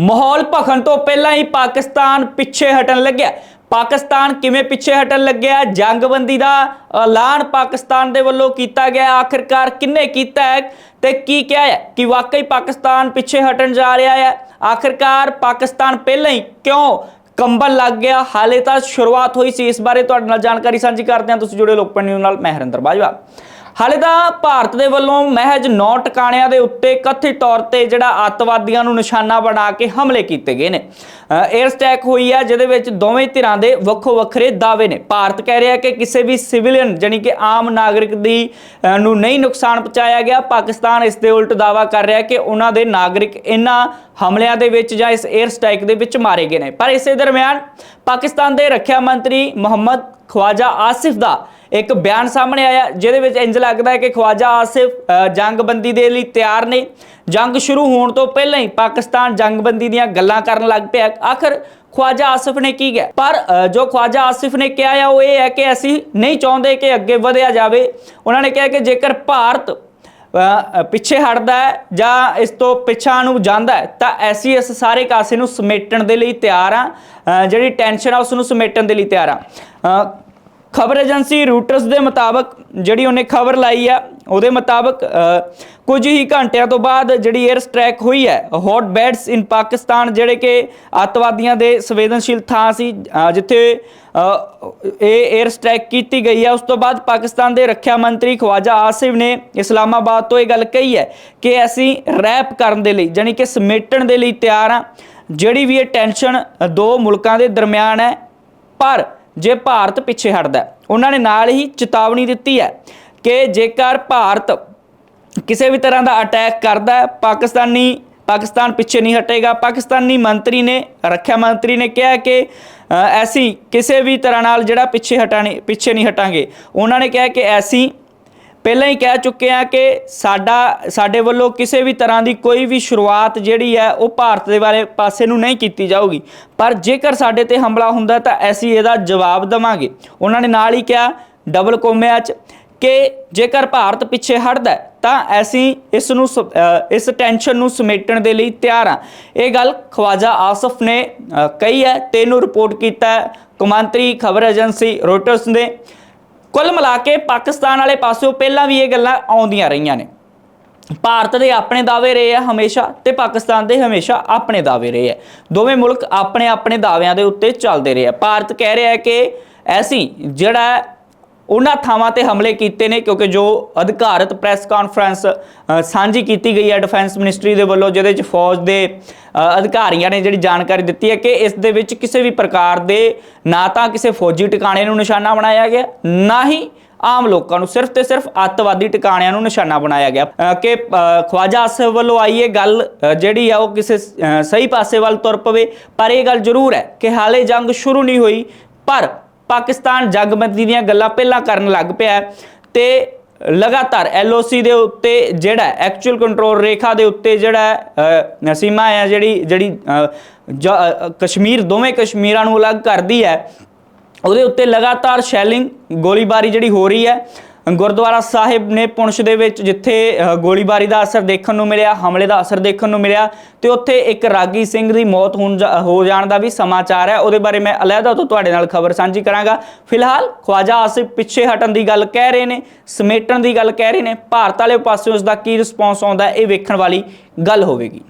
ਮਾਹੌਲ ਭਖਣ ਤੋਂ ਪਹਿਲਾਂ ਹੀ ਪਾਕਿਸਤਾਨ ਪਿੱਛੇ ਹਟਣ ਲੱਗਿਆ। ਪਾਕਿਸਤਾਨ ਕਿਵੇਂ ਪਿੱਛੇ ਹਟਣ ਲੱਗਿਆ? ਜੰਗਬੰਦੀ ਦਾ ਐਲਾਨ ਪਾਕਿਸਤਾਨ ਦੇ ਵੱਲੋਂ ਕੀਤਾ ਗਿਆ। ਆਖਿਰਕਾਰ ਕਿੰਨੇ ਕੀਤਾ ਹੈ ਤੇ ਕੀ ਕਿਹਾ ਹੈ ਕਿ ਵਾਕਈ ਪਾਕਿਸਤਾਨ ਪਿੱਛੇ ਹਟਣ ਜਾ ਰਿਹਾ ਹੈ? ਆਖਿਰਕਾਰ ਪਾਕਿਸਤਾਨ ਪਹਿਲਾਂ ਹੀ ਕਿਉਂ ਕੰਬਲ ਲੱਗ ਗਿਆ? ਹਾਲੇ ਤਾਂ ਸ਼ੁਰੂਆਤ ਹੋਈ ਸੀ। ਇਸ ਬਾਰੇ ਤੁਹਾਡੇ ਨਾਲ ਜਾਣਕਾਰੀ ਸਾਂਝੀ ਕਰਦੇ ਹਾਂ। ਤੁਸੀਂ ਜੁੜੇ ਲੋਕਪਨ ਨਿਊਜ਼ ਨਾਲ। ਮੈਂ ਹਰਿੰਦਰ ਬਾਜਵਾ। ਹਾਲੇ ਤਾਂ ਭਾਰਤ ਦੇ ਵੱਲੋਂ ਮਹਿਜ 9 ਟਿਕਾਣਿਆਂ ਦੇ ਉੱਤੇ ਕਥਿਤ ਤੌਰ ਤੇ ਜਿਹੜਾ ਅੱਤਵਾਦੀਆਂ ਨੂੰ ਨਿਸ਼ਾਨਾ ਬਣਾ ਕੇ ਹਮਲੇ ਕੀਤੇ ਗਏ ਨੇ। 에ਅਰ ਸਟੈਕ ਹੋਈ ਹੈ, ਜਿਹਦੇ ਵਿੱਚ ਦੋਵੇਂ ਧਿਰਾਂ ਦੇ ਵੱਖੋ ਵੱਖਰੇ ਦਾਅਵੇ ਨੇ। ਭਾਰਤ ਕਹਿ ਰਿਹਾ ਕਿ ਕਿਸੇ ਵੀ ਸਿਵਲੀਅਨ ਜਾਨੀ ਕਿ ਆਮ ਨਾਗਰਿਕ ਦੀ ਨੂੰ ਨਹੀਂ ਨੁਕਸਾਨ ਪਹੁੰਚਾਇਆ ਗਿਆ। ਪਾਕਿਸਤਾਨ ਇਸ ਦੇ ਉਲਟ ਦਾਅਵਾ ਕਰ ਰਿਹਾ ਕਿ ਉਹਨਾਂ ਦੇ ਨਾਗਰਿਕ ਇਹਨਾਂ ਹਮਲਿਆਂ ਦੇ ਵਿੱਚ ਜਾਂ ਇਸ 에ਅਰ ਸਟ੍ਰਾਈਕ ਦੇ ਵਿੱਚ ਮਾਰੇ ਗਏ ਨੇ। ਪਰ ਇਸੇ ਦਰਮਿਆਨ ਪਾਕਿਸਤਾਨ ਦੇ ਰੱਖਿਆ ਮੰਤਰੀ ਮੁਹੰਮਦ ਖਵਾਜਾ ਆਸਿਫ ਦਾ ਇੱਕ ਬਿਆਨ ਸਾਹਮਣੇ ਆਇਆ, ਜਿਹਦੇ ਵਿੱਚ ਇੰਜ ਲੱਗਦਾ ਹੈ ਕਿ ਖਵਾਜਾ ਆਸਿਫ ਜੰਗਬੰਦੀ ਦੇ ਲਈ ਤਿਆਰ ਨੇ। ਜੰਗ ਸ਼ੁਰੂ ਹੋਣ ਤੋਂ ਪਹਿਲਾਂ ਹੀ ਪਾਕਿਸਤਾਨ ਜੰਗਬੰਦੀ ਦੀਆਂ ਗੱਲਾਂ ਕਰਨ ਲੱਗ ਪਿਆ ਆਖਰ ਖਵਾਜਾ ਆਸਿਫ ਨੇ ਕੀ ਕਿਹਾ? ਪਰ ਜੋ ਖਵਾਜਾ ਆਸਿਫ ਨੇ ਕਿਹਾ ਆ, ਉਹ ਇਹ ਹੈ ਕਿ ਅਸੀਂ ਨਹੀਂ ਚਾਹੁੰਦੇ ਕਿ ਅੱਗੇ ਵਧਿਆ ਜਾਵੇ। ਉਹਨਾਂ ਨੇ ਕਿਹਾ ਕਿ ਜੇਕਰ ਭਾਰਤ ਪਿੱਛੇ ਹਟਦਾ ਹੈ ਜਾਂ ਇਸ ਤੋਂ ਪਿੱਛਾ ਨੂੰ ਜਾਂਦਾ ਹੈ, ਤਾਂ ਐਸੀ ਇਸ ਸਾਰੇ ਕਾਸੇ ਨੂੰ ਸਮੇਟਣ ਦੇ ਲਈ ਤਿਆਰ ਆ ਜਿਹੜੀ ਟੈਨਸ਼ਨ ਆ, ਉਸ ਨੂੰ ਸਮੇਟਣ ਦੇ ਲਈ ਤਿਆਰ ਆ ਖਬਰ ਏਜੰਸੀ ਰੂਟਰਸ ਦੇ ਮੁਤਾਬਕ ਜਿਹੜੀ ਉਹਨੇ ਖਬਰ ਲਾਈ ਆ, ਉਹਦੇ ਮੁਤਾਬਕ ਕੁਝ ਹੀ ਘੰਟਿਆਂ ਤੋਂ ਬਾਅਦ ਜਿਹੜੀ 에ਅਰ ਸਟ੍ਰੈਕ ਹੋਈ ਹੈ ਹੌਟ ਬੈਡਸ ਇਨ ਪਾਕਿਸਤਾਨ ਜਿਹੜੇ ਕਿ ਅੱਤਵਾਦੀਆਂ ਦੇ ਸੰਵੇਦਨਸ਼ੀਲ ਥਾਂ ਸੀ ਜਿੱਥੇ ਇਹ 에ਅਰ ਸਟ੍ਰੈਕ ਕੀਤੀ ਗਈ ਹੈ ਉਸ ਤੋਂ ਬਾਅਦ ਪਾਕਿਸਤਾਨ ਦੇ ਰੱਖਿਆ ਮੰਤਰੀ ਖਵਾਜਾ ਆਸਿਫ ਨੇ ਇਸਲਾਮਾਬਾਦ ਤੋਂ ਇਹ ਗੱਲ ਕਹੀ ਹੈ ਕਿ ਅਸੀਂ ਰੈਪ ਕਰਨ ਦੇ ਲਈ ਜਾਨੀ ਕਿ ਸਮੇਟਣ ਦੇ ਲਈ ਤਿਆਰ ਹਾਂ ਜਿਹੜੀ ਵੀ ਇਹ ਟੈਨਸ਼ਨ ਦੋ ਮੁਲਕਾਂ ਦੇ ਦਰਮਿਆਨ ਹੈ, ਪਰ ਜੇ ਭਾਰਤ ਪਿੱਛੇ ਹਟਦਾ ਉਹਨਾਂ ਨੇ ਨਾਲ ਹੀ ਚੇਤਾਵਨੀ ਦਿੱਤੀ ਹੈ ਕਿ ਜੇਕਰ ਭਾਰਤ ਕਿਸੇ ਵੀ ਤਰ੍ਹਾਂ ਦਾ ਅਟੈਕ ਕਰਦਾ ਪਾਕਿਸਤਾਨੀ, ਪਾਕਿਸਤਾਨ ਪਿੱਛੇ ਨਹੀਂ ਹਟੇਗਾ। ਪਾਕਿਸਤਾਨੀ ਮੰਤਰੀ ਨੇ, ਰੱਖਿਆ ਮੰਤਰੀ ਨੇ ਕਿਹਾ ਕਿ ਐਸੀ ਕਿਸੇ ਵੀ ਤਰ੍ਹਾਂ ਨਾਲ ਜਿਹੜਾ ਪਿੱਛੇ ਹਟਾਣੇ, ਪਿੱਛੇ ਨਹੀਂ ਹਟਾਂਗੇ। ਉਹਨਾਂ ਨੇ ਕਿਹਾ ਕਿ ਐਸੀ ਪਹਿਲਾਂ ਹੀ ਕਹਿ ਚੁੱਕੇ ਆ ਕਿ ਸਾਡਾ, ਸਾਡੇ ਵੱਲੋਂ ਕਿਸੇ ਵੀ ਤਰ੍ਹਾਂ ਦੀ ਕੋਈ ਵੀ ਸ਼ੁਰੂਆਤ ਜਿਹੜੀ ਹੈ, ਉਹ ਭਾਰਤ ਦੇ ਬਾਰੇ ਪਾਸੇ ਨੂੰ ਨਹੀਂ ਕੀਤੀ ਜਾਊਗੀ। ਪਰ ਜੇਕਰ ਸਾਡੇ ਤੇ ਹਮਲਾ ਹੁੰਦਾ ਤਾਂ ਅਸੀਂ ਇਹਦਾ ਜਵਾਬ ਦਵਾਂਗੇ। ਉਹਨਾਂ ਨੇ ਨਾਲ ਹੀ ਕਿਹਾ ਡਬਲ ਕੋਮਿਆਂ 'ਚ, ਕਿ ਜੇਕਰ ਭਾਰਤ ਪਿੱਛੇ ਹਟਦਾ ਤਾਂ ਅਸੀਂ ਇਸ ਨੂੰ ਸ- ਇਸ ਟੈਨਸ਼ਨ ਨੂੰ ਸਮੇਟਣ ਦੇ ਲਈ ਤਿਆਰ ਹਾਂ। ਇਹ ਗੱਲ ਖਵਾਜਾ ਆਸਫ ਨੇ ਕਹੀ ਹੈ ਤੇ ਇਹਨੂੰ ਰਿਪੋਰਟ ਕੀਤਾ ਹੈ। ਕੌਮਾਂਤਰੀ ਖਬਰ ਏਜੰਸੀ ਰੋਇਟਰਸ ਨੇ ਕੁੱਲ ਮਿਲਾ ਕੇ ਪਾਕਿਸਤਾਨ ਵਾਲੇ ਪਾਸਿਓਂ ਪਹਿਲਾਂ ਵੀ ਇਹ ਗੱਲਾਂ ਆਉਂਦੀਆਂ ਰਹੀਆਂ ਨੇ। ਭਾਰਤ ਦੇ ਆਪਣੇ ਦਾਅਵੇ ਰਹੇ ਆ ਹਮੇਸ਼ਾ ਤੇ ਪਾਕਿਸਤਾਨ ਦੇ ਹਮੇਸ਼ਾ ਆਪਣੇ ਦਾਅਵੇ ਰਹੇ ਆ। ਦੋਵੇਂ ਮੁਲਕ ਆਪਣੇ ਆਪਣੇ ਦਾਅਵਿਆਂ ਦੇ ਉੱਤੇ ਚੱਲਦੇ ਰਹੇ ਆ। ਭਾਰਤ ਕਹਿ ਰਿਹਾ ਹੈ ਕਿ ਐਸੀ ਜਿਹੜਾ ਉਹਨਾਂ ਥਾਵਾਂ ਤੇ ਹਮਲੇ ਕੀਤੇ ਨੇ, ਕਿਉਂਕਿ ਜੋ ਅਧਿਕਾਰਤ ਪ੍ਰੈਸ ਕਾਨਫਰੰਸ ਸਾਂਝੀ ਕੀਤੀ ਗਈ ਹੈ ਡਿਫੈਂਸ ਮਿਨਿਸਟਰੀ ਦੇ ਵੱਲੋਂ, ਜਿਹਦੇ ਚ ਫੌਜ ਦੇ ਅਧਿਕਾਰੀਆਂ ਨੇ ਜਿਹੜੀ ਜਾਣਕਾਰੀ ਦਿੱਤੀ ਹੈ ਕਿ ਇਸ ਦੇ ਵਿੱਚ ਕਿਸੇ ਵੀ ਪ੍ਰਕਾਰ ਦੇ ਨਾ ਤਾਂ ਕਿਸੇ ਫੌਜੀ ਟਿਕਾਣੇ ਨੂੰ ਨਿਸ਼ਾਨਾ ਬਣਾਇਆ ਗਿਆ, ਨਾ ਹੀ ਆਮ ਲੋਕਾਂ ਨੂੰ ਸਿਰਫ ਤੇ ਸਿਰਫ ਅੱਤਵਾਦੀ ਟਿਕਾਣਿਆਂ ਨੂੰ ਨਿਸ਼ਾਨਾ ਬਣਾਇਆ ਗਿਆ। ਕਿ ਖਵਾਜਾ ਆਸਿਫ ਵੱਲੋਂ ਆਈ ਇਹ ਗੱਲ ਜਿਹੜੀ ਆ ਉਹ ਕਿਸੇ ਸਹੀ ਪਾਸੇ ਵੱਲ ਤੁਰ ਪਵੇ, ਪਰ ਇਹ ਗੱਲ ਜ਼ਰੂਰ ਹੈ ਕਿ ਹਾਲੇ ਜੰਗ ਸ਼ੁਰੂ ਨਹੀਂ ਹੋਈ, ਪਰ ਪਾਕਿਸਤਾਨ ਜੰਗਬੰਦੀ ਦੀਆਂ ਗੱਲਾਂ ਪਹਿਲਾਂ ਕਰਨ ਲੱਗ ਪਿਆ ਹੈ ਤੇ ਲਗਾਤਾਰ ਐਲਓਸੀ ਦੇ ਉੱਤੇ ਜਿਹੜਾ ਐਕਚੁਅਲ ਕੰਟਰੋਲ ਰੇਖਾ ਦੇ ਉੱਤੇ ਜਿਹੜਾ ਅ, ਸੀਮਾ ਹੈ ਜਿਹੜੀ ਜਿਹੜੀ ਜ- ਕਸ਼ਮੀਰ ਦੋਵੇਂ ਕਸ਼ਮੀਰਾਂ ਨੂੰ ਅਲੱਗ ਕਰਦੀ ਹੈ। ਉਹਦੇ ਉੱਤੇ ਲਗਾਤਾਰ ਸ਼ੈਲਿੰਗ ਗੋਲੀਬਾਰੀ ਜਿਹੜੀ ਹੋ ਰਹੀ ਹੈ ਗੁਰਦੁਆਰਾ ਸਾਹਿਬ ਨੇ ਪੁੰਛ ਦੇ ਵਿੱਚ ਜਿੱਥੇ ਗੋਲੀਬਾਰੀ ਦਾ ਅਸਰ ਦੇਖਣ ਨੂੰ ਮਿਲਿਆ, ਹਮਲੇ ਦਾ ਅਸਰ ਦੇਖਣ ਨੂੰ ਮਿਲਿਆ, ਤੇ ਉੱਥੇ ਇੱਕ ਰਾਗੀ ਸਿੰਘ ਦੀ ਮੌਤ ਹੋਣ ਜਾ- ਹੋ ਜਾਣ ਦਾ ਵੀ ਸਮਾਚਾਰ ਹੈ। ਉਹਦੇ ਬਾਰੇ ਮੈਂ ਅਲੱਗਾ ਤੋਂ ਤੁਹਾਡੇ ਨਾਲ ਖਬਰ ਸਾਂਝੀ ਕਰਾਂਗਾ। ਫਿਲਹਾਲ ਖਵਾਜਾ ਆਸਿਫ ਪਿੱਛੇ ਹਟਣ ਦੀ ਗੱਲ ਕਹਿ ਰਹੇ ਨੇ, ਸਮੇਟਣ ਦੀ ਗੱਲ ਕਹਿ ਰਹੇ ਨੇ। ਭਾਰਤ ਵਾਲੇ ਪਾਸੇ ਉਸ ਦਾ ਕੀ ਰਿਸਪੌਂਸ ਆਉਂਦਾ ਇਹ ਵੇਖਣ ਵਾਲੀ ਗੱਲ ਹੋਵੇਗੀ।